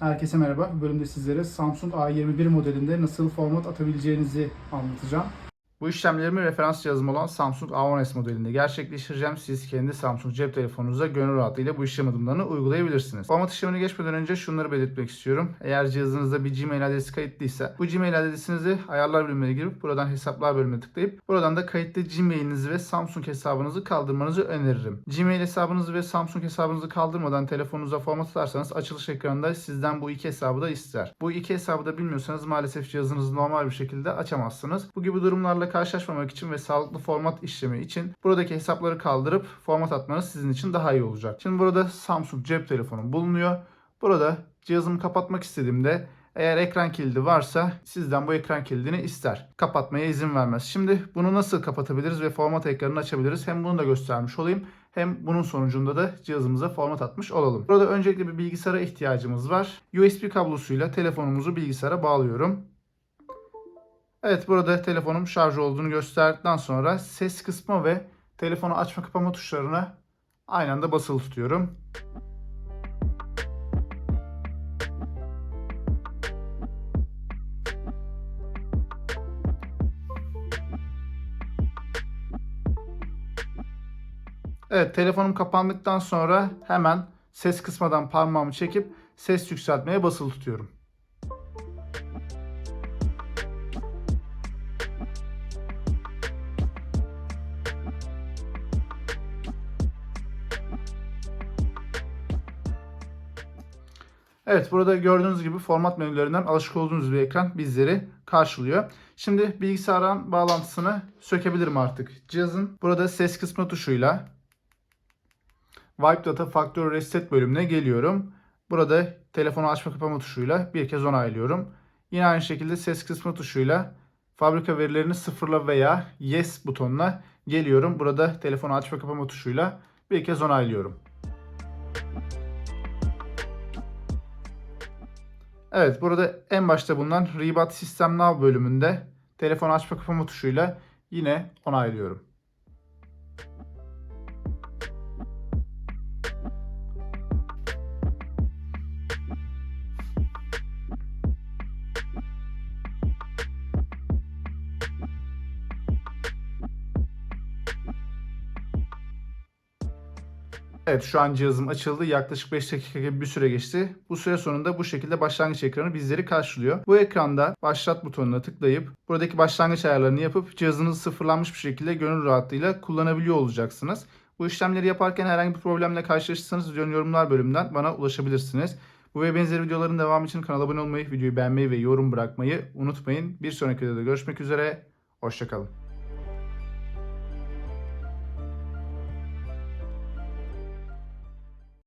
Herkese merhaba. Bu bölümde sizlere Samsung A21 modelinde nasıl format atabileceğinizi anlatacağım. Bu işlemlerimi referans cihazım olan Samsung A10s modelinde gerçekleştireceğim. Siz kendi Samsung cep telefonunuza gönül rahatlığıyla bu işlem adımlarını uygulayabilirsiniz. Format işlemine geçmeden önce şunları belirtmek istiyorum. Eğer cihazınızda bir Gmail adresi kayıtlıysa bu Gmail adresinizi ayarlar bölümüne girip buradan hesaplar bölümüne tıklayıp buradan da kayıtlı Gmail'inizi ve Samsung hesabınızı kaldırmanızı öneririm. Gmail hesabınızı ve Samsung hesabınızı kaldırmadan telefonunuza format atarsanız açılış ekranında sizden bu iki hesabı da ister. Bu iki hesabı da bilmiyorsanız maalesef cihazınızı normal bir şekilde açamazsınız. Bu gibi durumlarla karşılaşmamak için ve sağlıklı format işlemi için buradaki hesapları kaldırıp format atmanız sizin için daha iyi olacak. Şimdi burada Samsung cep telefonu bulunuyor. Burada cihazımı kapatmak istediğimde eğer ekran kilidi varsa sizden bu ekran kilidini ister. Kapatmaya izin vermez. Şimdi bunu nasıl kapatabiliriz ve format ekranını açabiliriz? Hem bunu da göstermiş olayım. Hem bunun sonucunda da cihazımıza format atmış olalım. Burada öncelikle bir bilgisayara ihtiyacımız var. USB kablosuyla telefonumuzu bilgisayara bağlıyorum. Evet burada telefonum şarj olduğunu gösterdikten sonra ses kısmı ve telefonu açma kapama tuşlarına aynı anda basılı tutuyorum. Evet telefonum kapandıktan sonra hemen ses kısmadan parmağımı çekip ses yükseltmeye basılı tutuyorum. Evet burada gördüğünüz gibi format menülerinden alışık olduğunuz bir ekran bizleri karşılıyor. Şimdi bilgisayarın bağlantısını sökebilirim artık. Cihazın burada ses kısmı tuşuyla Wipe Data Factory Reset bölümüne geliyorum. Burada telefonu açma kapama tuşuyla bir kez onaylıyorum. Yine aynı şekilde ses kısmı tuşuyla fabrika verilerini sıfırla veya yes butonuna geliyorum. Burada telefonu açma kapama tuşuyla bir kez onaylıyorum. Evet burada en başta bulunan Reboot System Now bölümünde telefon açma kapama tuşuyla yine onaylıyorum. Evet şu an cihazım açıldı. Yaklaşık 5 dakika gibi bir süre geçti. Bu süre sonunda bu şekilde başlangıç ekranı bizleri karşılıyor. Bu ekranda başlat butonuna tıklayıp buradaki başlangıç ayarlarını yapıp cihazınızı sıfırlanmış bir şekilde gönül rahatlığıyla kullanabiliyor olacaksınız. Bu işlemleri yaparken herhangi bir problemle karşılaşırsanız yorumlar bölümünden bana ulaşabilirsiniz. Bu ve benzeri videoların devamı için kanala abone olmayı, videoyu beğenmeyi ve yorum bırakmayı unutmayın. Bir sonraki videoda görüşmek üzere. Hoşçakalın.